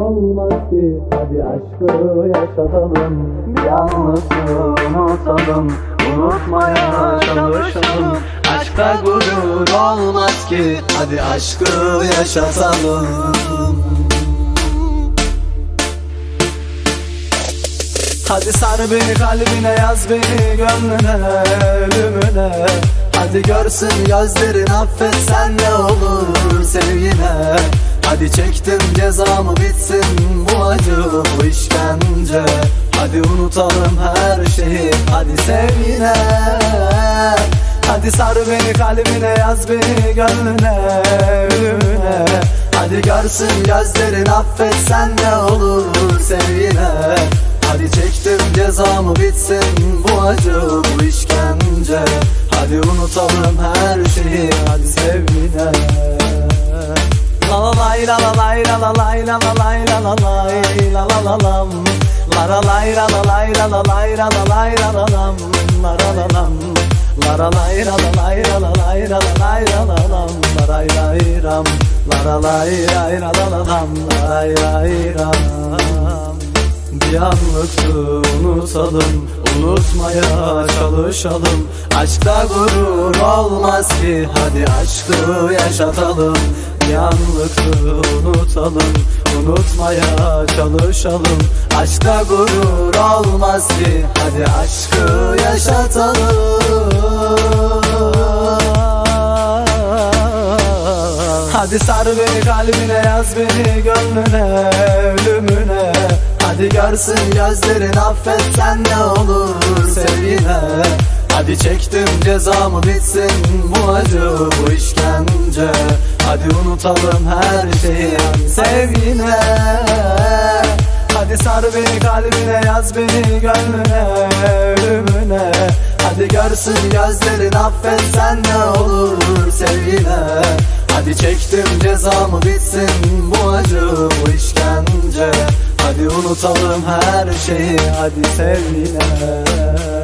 olmaz ki Hadi aşkı yaşatalım. Bir anlısı unutalım Unutmaya çalışalım. Aşkta gurur olmaz ki. Hadi aşkı yaşatalım. Hadi sar beni kalbine yaz beni gönlüne ölümüne. Hadi görsün gözlerin affetsen ne olur sevgine Hadi çektim cezamı bitsin bu acı bu işkence. Hadi unutalım her şeyi hadi sevgine Hadi sar beni kalbine yaz beni gönlüne ölümüne Hadi görsün gözlerin affetsen ne olur sevgine Hadi çektim cezamı bitsin bu acı bu işkence. Hadi unutalım her şeyi hadi sevgine La la lay la la lay la la lay la la lay la la lay la la la lam La la lay la la lay la la lay la la lay la la lam La la la lam La la lay la la lay la la lay la la lay la la lam La lay lay ram La la lay lay la la la lam La lay lay ram bir anlıktı unutalım Unutmaya çalışalım Aşkta gurur olmaz ki Hadi aşkı yaşatalım Anlıktı unutalım Unutmaya çalışalım. Aşkta gurur olmaz ki Hadi aşkı yaşatalım. Hadi sar beni kalbine yaz beni gönlüne ölümüne. Hadi görsün gözlerin affetsen ne olur sevgine. Hadi çektim cezamı bitsin bu acı bu işkence Hadi unutalım her şeyi sevgine. Hadi sar beni kalbine yaz beni gönlüne ölümüne. Hadi görsün gözlerin affetsen ne olur sevgine. Hadi çektim cezamı bitsin bu acı bu işkence. Hadi unutalım her şeyi hadi sevgine